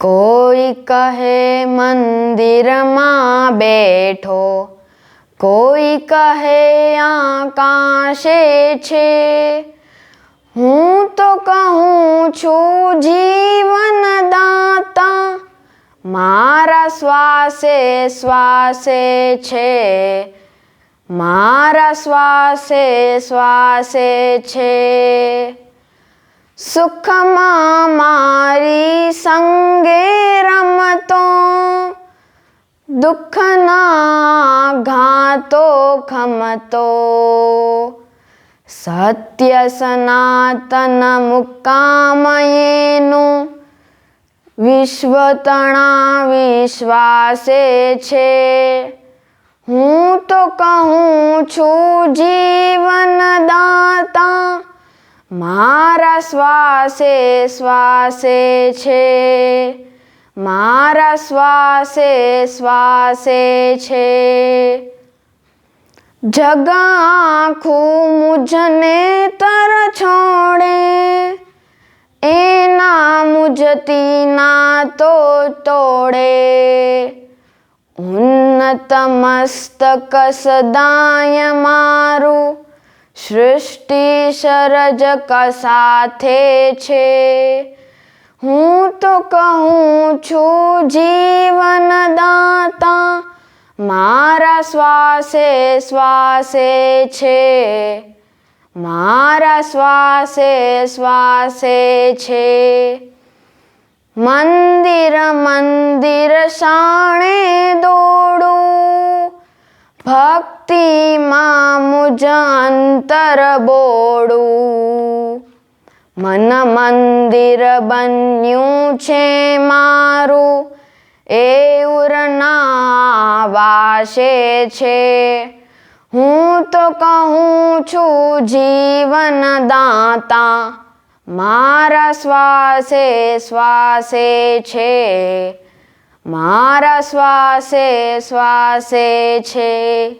કોઈ કહે મંદિરમાં બેઠો, કોઈ કહે આકાશે છે. હું તો કહું છું જીવન દાતા મારા શ્વાસે શ્વાસે છે. મારા શ્વાસે શ્વાસે છે. સુખમાં મારી સંગે રમતો, દુઃખના ઘાતો ખમતો. સત્ય સનાતન મુકામયેનું વિશ્વ તણા વિશ્વાસે છે. હું તો કહું છું, જીવન મારા શ્વાસે શ્વાસે છે. મારા શ્વાસે શ્વાસે છે. જગ આખું મુજને તર છોડે. એના મુજતી ના તો તોડે. ઉન્નત મસ્તક સદાય મારું સૃષ્ટિ સર્જક સાથે છે. હું તો કહું છું જીવન દાતા મારા શ્વાસે શ્વાસે છે. મારા શ્વાસે શ્વાસે છે. મંદિર મંદિર શાણે દોડું ભક્તિમાં મુજ અંતર બોડું મન મંદિર બન્યું છે મારું. એ ઉરના વાસે છે. હું તો કહું છું જીવન દાતા, મારા શ્વાસે શ્વાસે છે. મારા શ્વાસે શ્વાસે છે.